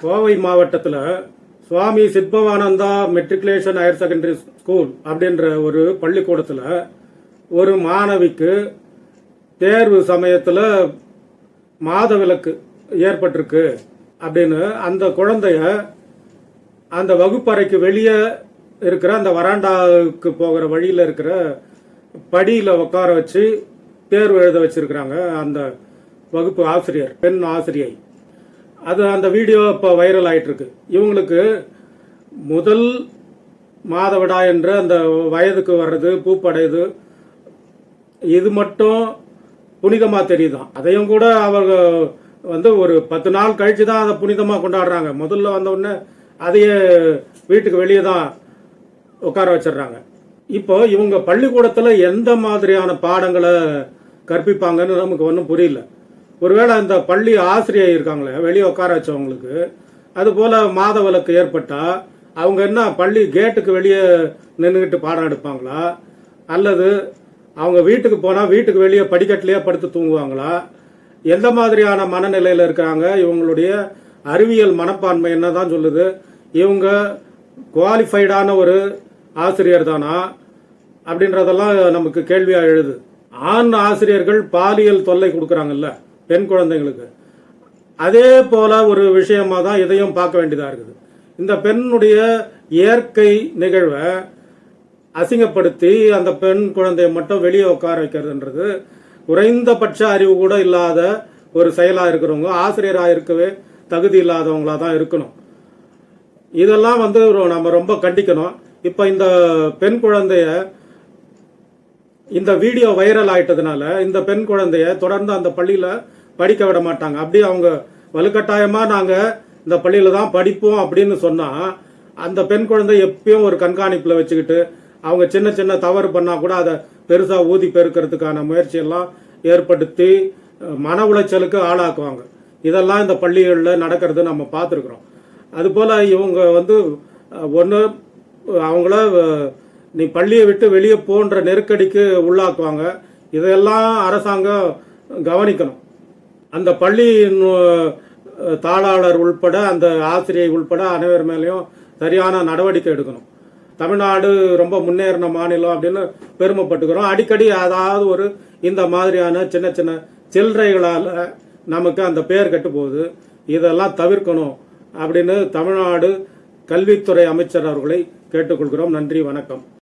கோவை மாவட்டத்தில் Swami Chidbhavananda matriculation higher secondary school அப்படின்ற ஒரு பள்ளிக்கூடத்தில் ஒரு மாணவிக்கு தேர்வு சமயத்தில் மாதவிலக்கு ஏற்பட்டிருக்கு அப்படின்னு அந்த குழந்தைய அந்த வகுப்பறைக்கு வெளியே இருக்கிற அந்த வராண்டாவுக்கு போகிற வழியில் இருக்கிற படியில் உட்கார வச்சு தேர்வு எழுத வச்சிருக்கிறாங்க அந்த வகுப்பு ஆசிரியர் பெண் ஆசிரியை. அது அந்த வீடியோ இப்போ வைரல் ஆகிட்டுருக்கு இவங்களுக்கு முதல் மாதவிடா என்று அந்த வயதுக்கு வர்றது பூப்படையுது இது மட்டும் புனிதமாக தெரியுதான். அதையும் கூட அவங்க வந்து ஒரு பத்து நாள் கழிச்சு தான் அதை புனிதமாக கொண்டாடுறாங்க. முதல்ல வந்தவுடனே அதையே வீட்டுக்கு வெளியே தான் உட்கார வச்சிடுறாங்க. இப்போ இவங்க பள்ளிக்கூடத்தில் எந்த மாதிரியான பாடங்களை கற்பிப்பாங்கன்னு நமக்கு ஒன்றும் புரியல. ஒருவேளை அந்த பள்ளி ஆசிரியர் இருக்காங்களே வெளியே உட்கார வச்சவங்களுக்கு அது போல மாத விளக்கு ஏற்பட்டா அவங்க என்ன பள்ளி கேட்டுக்கு வெளியே நின்றுக்கிட்டு பாடம் எடுப்பாங்களா? அல்லது அவங்க வீட்டுக்கு போனால் வீட்டுக்கு வெளியே படிக்கட்டிலேயே படுத்து தூங்குவாங்களா? எந்த மாதிரியான மனநிலையில் இருக்கிறாங்க இவங்களுடைய அறிவியல் மனப்பான்மை என்ன தான் சொல்லுது? இவங்க குவாலிஃபைடான ஒரு ஆசிரியர் தானா? அப்படின்றதெல்லாம் நமக்கு கேள்வியாக எழுது. ஆண் ஆசிரியர்கள் பாலியல் தொல்லை கொடுக்குறாங்கல்ல. பெண் குழந்தைங்களுக்கு. அதே போல ஒரு விஷயமா தான் இதையும் பார்க்க வேண்டியதாக இருக்குது. இந்த பெண்ணுடைய இயற்கை நிகழ்வை அசிங்கப்படுத்தி அந்த பெண் குழந்தையை மட்டும் வெளியே உட்கார வைக்கிறதுன்றது குறைந்தபட்ச அறிவு கூட இல்லாத ஒரு செயலாக இருக்கிறவங்க ஆசிரியராக இருக்கவே தகுதி இல்லாதவங்களா தான் இருக்கணும். இதெல்லாம் வந்து நம்ம ரொம்ப கண்டிக்கணும். இப்போ இந்த பெண் குழந்தைய இந்த வீடியோ வைரல் ஆயிட்டதுனால இந்த பெண் குழந்தைய தொடர்ந்து அந்த பள்ளியில் படிக்க விட மாட்டாங்க. அப்படி அவங்க வலுக்கட்டாயமாக நாங்கள் இந்த பள்ளியில் தான் படிப்போம் அப்படின்னு சொன்னால் அந்த பெண் குழந்தை எப்பயும் ஒரு கண்காணிப்பில் வச்சுக்கிட்டு அவங்க சின்ன சின்ன தவறு பண்ணால் கூட அதை பெருசாக ஊதி பெருக்கிறதுக்கான முயற்சியெல்லாம் ஏற்படுத்தி மன உளைச்சலுக்கு ஆளாக்குவாங்க. இதெல்லாம் இந்த பள்ளிகளில் நடக்கிறது நம்ம பார்த்துருக்குறோம். அதுபோல் இவங்க வந்து ஒன்று அவங்கள நீ பள்ளியை விட்டு வெளியே போன்ற நெருக்கடிக்கு உள்ளாக்குவாங்க. இதையெல்லாம் அரசாங்கம் கவனிக்கணும். அந்த பள்ளியின் தாளாளர் உள்பட அந்த ஆசிரியை உள்பட அனைவர் மேலேயும் சரியான நடவடிக்கை எடுக்கணும். தமிழ்நாடு ரொம்ப முன்னேறின மாநிலம் அப்படின்னு பெருமைப்பட்டுக்கிறோம். அடிக்கடி அதாவது ஒரு இந்த மாதிரியான சின்ன சின்ன சில்லறைகளால் நமக்கு அந்த பெயர் கெட்டு போகுது. இதெல்லாம் தவிர்க்கணும் அப்படின்னு தமிழ்நாடு கல்வித்துறை அமைச்சர் அவர்களை கேட்டுக்கொள்கிறோம். நன்றி வணக்கம்.